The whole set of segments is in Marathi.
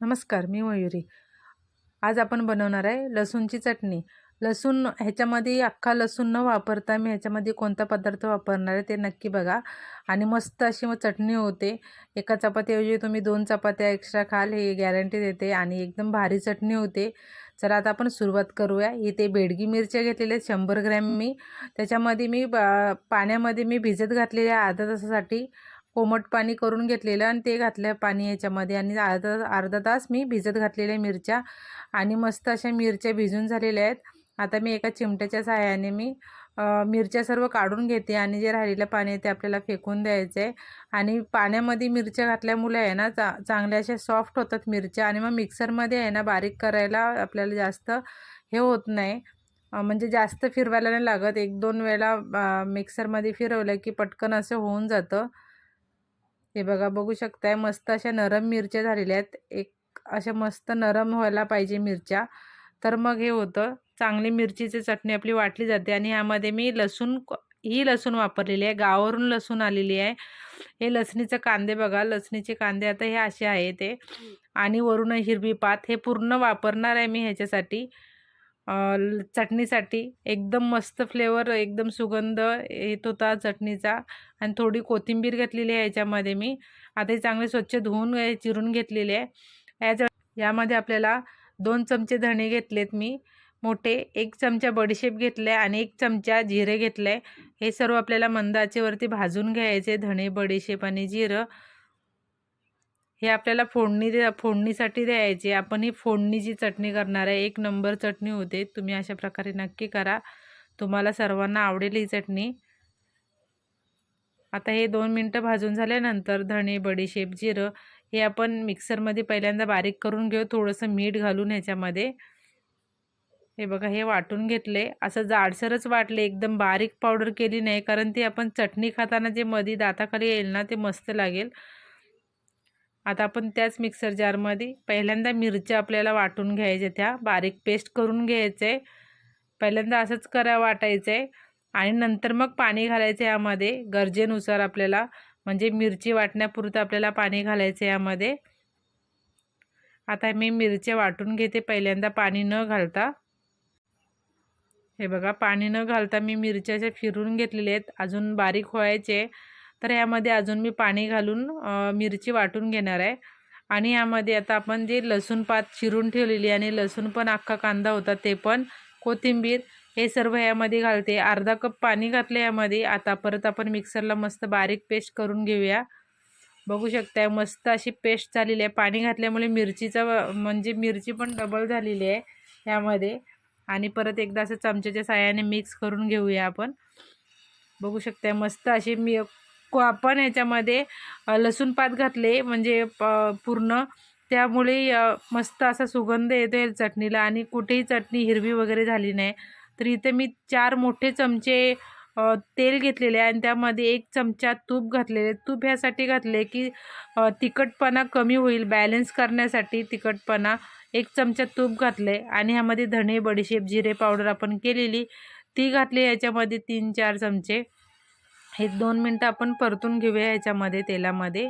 नमस्कार मी मयुरी. आज आपण बनवणार आहे लसूणची चटणी. लसूण ह्याच्यामध्ये अख्खा लसूण न वापरता मी ह्याच्यामध्ये कोणता पदार्थ वापरणार आहे ते नक्की बघा. आणि मस्त अशी मग चटणी होते. एका चपातीऐवजी तुम्ही दोन चपात्या एक्स्ट्रा खाल हे गॅरंटी देते. आणि एकदम भारी चटणी होते. चला आता आपण सुरुवात करूया. इथे बेडगी मिरच्या घेतलेल्या आहेत शंभर ग्रॅम मी. त्याच्यामध्ये मी ब- पाण्यामध्ये मी भिजत घातलेल्या आहे अर्धा तासासाठी कोमट पाणी करून घेतलेलं आणि ते घातलं पाणी याच्यामध्ये आणि अर्धा अर्धा तास मी भिजत घातलेल्या मिरच्या आणि मस्त अशा मिरच्या भिजून झालेल्या आहेत. आता मी एका चिमट्याच्या सहाय्याने मी मिरच्या सर्व काढून घेते आणि जे राहिलेलं पाणी आहे ते आपल्याला फेकून द्यायचं आहे. आणि पाण्यामध्ये मिरच्या घातल्यामुळे आहे ना चा चांगल्या अशा सॉफ्ट होतात मिरच्या आणि मग मिक्सरमध्ये आहे ना बारीक करायला आपल्याला जास्त हे होत नाही. म्हणजे जास्त फिरवायला नाही लागत. एक दोन वेळा मिक्सरमध्ये फिरवलं की पटकन असं होऊन जातं. हे बघा बघू शकताय मस्त अशा नरम मिरच्या झालेल्या आहेत. एक अशा मस्त नरम व्हायला पाहिजे मिरच्या. तर मग हे होतं चांगली मिरचीची चटणी आपली वाटली जाते आणि ह्यामध्ये मी लसूण ही लसूण वापरलेली आहे. गावावरून लसूण आलेली आहे. हे लसणीचे कांदे बघा लसणीचे कांदे आता हे असे आहे ते. आणि वरून हिरवी पात हे पूर्ण वापरणार आहे मी ह्याच्यासाठी. चटणीसाठी एकदम मस्त फ्लेवर एकदम सुगंध येत होता चटणीचा आणि थोडी कोथिंबीर घेतलेली आहे याच्यामध्ये मी. आता हे चांगले स्वच्छ धुवून चिरून घेतलेले आहे. याच्या यामध्ये आपल्याला दोन चमचे धणे घेतलेत मी. मोठे एक चमचा बडीशेप घेतले आणि एक चमचा जिरे घेतले. हे सर्व आपल्याला मंदाचेवरती भाजून घ्यायचे धणे बडीशेप आणि जिरं. हे आपल्याला फोडणी द्या फोडणीसाठी द्यायची. आपण ही फोडणीची चटणी करणार आहे एक नंबर चटणी होते. तुम्ही अशा प्रकारे नक्की करा. तुम्हाला सर्वांना आवडेल ही चटणी. आता हे दोन मिनटं भाजून झाल्यानंतर धणे बडीशेप जिरं हे आपण मिक्सरमध्ये पहिल्यांदा बारीक करून घेऊ. थोडंसं मीठ घालून ह्याच्यामध्ये. हे बघा हे वाटून घेतले. असं जाडसरच वाटले. एकदम बारीक पावडर केली नाही कारण ती आपण चटणी खाताना जे मधी दाताखाली येईल ना ते मस्त लागेल. आता आपण त्याच मिक्सर जारमध्ये पहिल्यांदा मिरच्या आपल्याला वाटून घ्यायच्या त्या. बारीक पेस्ट करून घ्यायचं. आहे पहिल्यांदा असंच करा वाटायचं. आहे आणि नंतर मग पाणी घालायचं यामध्ये गरजेनुसार आपल्याला. म्हणजे मिरची वाटण्यापुरतं आपल्याला पाणी घालायचं यामध्ये. आता मी मिरच्या वाटून घेते पहिल्यांदा पाणी न घालता. हे बघा पाणी न घालता मी मिरच्या अशा फिरून घेतलेल्या आहेत. अजून बारीक व्हायचे. तर यामध्ये अजून मी पाणी घालून मिरची वाटून घेणार आहे. आणि यामध्ये आता आपण जे लसूण पात चिरून ठेवलेली आणि लसूण पण अख्खा कांदा होता ते पण कोथिंबीर हे सर्व यामध्ये घालते. अर्धा कप पाणी घातलं यामध्ये. आता परत आपण मिक्सरला मस्त बारीक पेस्ट करून घेऊया. बघू शकताय मस्त अशी पेस्ट झालेली आहे. पाणी घातल्यामुळे मिरचीचा म्हणजे मिरची पण डबल झालेली आहे यामध्ये. आणि परत एकदा असं चमच्याच्या साह्याने मिक्स करून घेऊया आपण. बघू शकताय मस्त अशी मी आपण याच्यामध्ये लसूण पात घातले म्हणजे प- पूर्ण. त्यामुळे मस्त असा सुगंध येतो आहे चटणीला आणि कुठेही चटणी हिरवी वगैरे झाली नाही. तर इथे मी चार मोठे चमचे तेल घेतलेले आहे आणि त्यामध्ये एक चमचा तूप घातलेले तूप ह्यासाठी घातले की तिखटपणा कमी होईल. बॅलन्स करण्यासाठी तिखटपणा. एक चमचा तूप घातले आणि ह्यामध्ये धणे बडीशेप जिरे पावडर आपण केलेली. ती घातली याच्यामध्ये तीन चार चमचे. हे दोन मिनटं आपण परतून घेऊया याच्यामध्ये तेलामध्ये.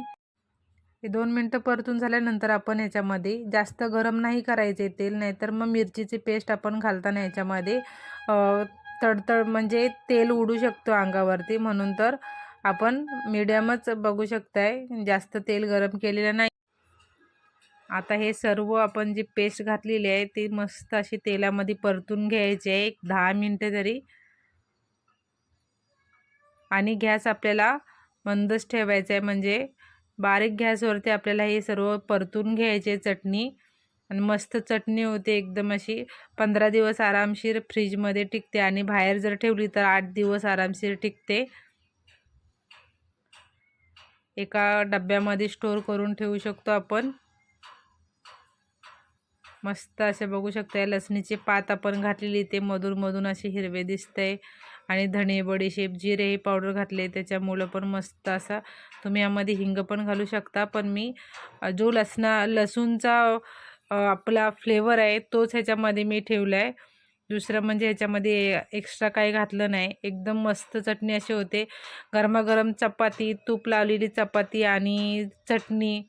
हे दोन मिनटं परतून झाल्यानंतर आपण याच्यामध्ये जास्त गरम नाही करायचे तेल नाहीतर मग मिरचीची पेस्ट आपण घालताना याच्यामध्ये तडतड म्हणजे तेल उडू शकतो अंगावरती. म्हणून तर आपण मिडियमच बघू शकताय जास्त तेल गरम केलेलं नाही. आता हे सर्व आपण जी पेस्ट घातलेली आहे ती मस्त अशी तेलामध्ये परतून घ्यायची आहे एक दहा मिनटं तरी. आणि गॅस आपल्याला मंदच ठेवायचा आहे. म्हणजे बारीक गॅसवरती आपल्याला हे सर्व परतून घ्यायचे चटणी. आणि मस्त चटणी होते एकदम अशी. पंधरा दिवस आरामशीर फ्रीजमध्ये टिकते. आणि बाहेर जर ठेवली तर आठ दिवस आरामशीर टिकते. एका डब्यामध्ये स्टोर करून ठेवू शकतो आपण. मस्त असे बघू शकता लसणीचे पात आपण घातलेली ते मधून मधून असे हिरवे दिसते आणि धणे बडीशेप जिरे हे पावडर घातले. त्याच्यामुळं पण मस्त असा तुम्ही यामध्ये हिंग पण घालू शकता. पण मी जो लसणा लसूणचा आपला फ्लेवर आहे तोच ह्याच्यामध्ये मी ठेवला आहे दुसरं म्हणजे ह्याच्यामध्ये एक्स्ट्रा काही घातलं नाही. एकदम मस्त चटणी अशी होते. गरमागरम चपाती तूप लावलेली चपाती आणि चटणी.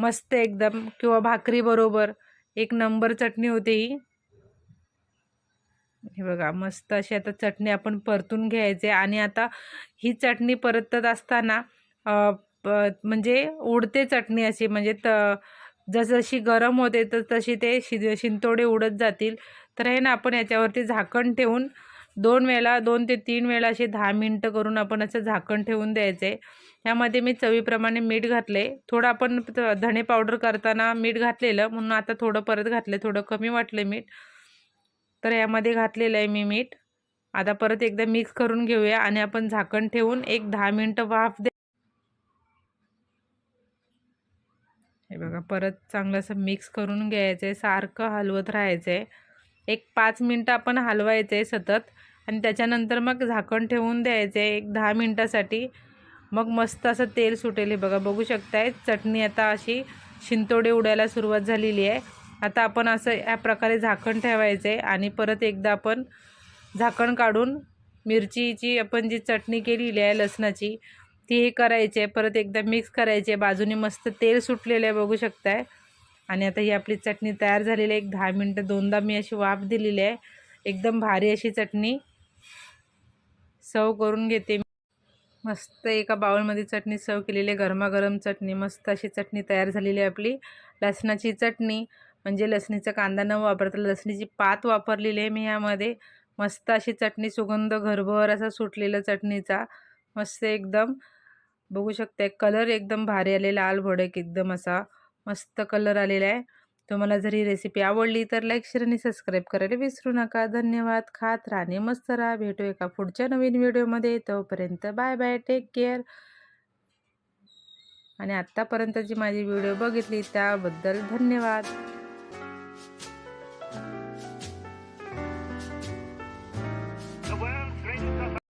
मस्त एकदम किंवा भाकरीबरोबर एक नंबर चटणी होते ही. हे बघा मस्त अशी आता चटणी आपण परतून घ्यायचे आणि आता ही चटणी परतत असताना म्हणजे उडते चटणी अशी म्हणजे त जसजशी गरम होते तर तशी ते शि शिंतोडे उडत जातील. तर हे ना आपण याच्यावरती झाकण ठेवून दोन वेळा दोन ते तीन वेळा असे दहा मिनटं करून आपण असं झाकण ठेवून द्यायचं. आहे ह्यामध्ये मी चवीप्रमाणे मीठ घातले. थोडं आपण धणे पावडर करताना मीठ घातलेलं म्हणून आता थोडं परत घातलं थोडं कमी वाटलं मीठ. तर यामध्ये घातलेलं आहे मी मीठ. आता परत एकदा मिक्स करून घेऊया आणि आपण झाकण ठेवून एक दहा मिनटं वाफ दे हे बघा परत चांगलं असं मिक्स करून घ्यायचं आहे सारखं हलवत राहायचं आहे एक पाच मिनटं आपण हलवायचं आहे सतत आणि त्याच्यानंतर मग झाकण ठेवून द्यायचं आहे एक दहा मिनटासाठी. मग मस्त असं तेल सुटेल. हे बघा बघू शकताय चटणी आता अशी शिंतोडे उडायला सुरुवात झालेली आहे. आता आपण असं या प्रकारे झाकण ठेवायचं आहे आणि परत एकदा आपण झाकण काढून मिरचीची आपण जी चटणी केलेली आहे लसणाची ती हे करायची. आहे परत एकदा मिक्स करायची. आहे बाजूने मस्त तेल सुटलेलं आहे बघू शकताय. आणि आता ही आपली चटणी तयार झालेली आहे. एक दहा मिनटं दोनदा मी अशी वाफ दिलेली आहे. एकदम भारी अशी चटणी. सर्व करून घेते मस्त एका बाउलमध्ये चटणी सर्व केलेली आहे. गरमागरम चटणी. मस्त अशी चटणी तयार झालेली आहे आपली. लसणाची चटणी. म्हणजे लसणीचा कांदा न वापरता लसणीची पात वापरलेली आहे मी यामध्ये. मस्त अशी चटणी सुगंध घरभर असा सुटलेला चटणीचा. मस्त एकदम. बघू शकते कलर एकदम भारी आलेला लाल भडक एकदम असा. मस्त कलर आलेला आहे. तुम्हाला जर ही रेसिपी आवडली तर लाईक शेअर आणि सबस्क्राईब करायला विसरू नका. धन्यवाद. खात राहणे मस्त राहा. भेटू एका पुढच्या नवीन व्हिडिओमध्ये. तोपर्यंत बाय बाय. Take care. आणि आत्तापर्यंत जी माझी व्हिडिओ बघितली त्याबद्दल धन्यवाद.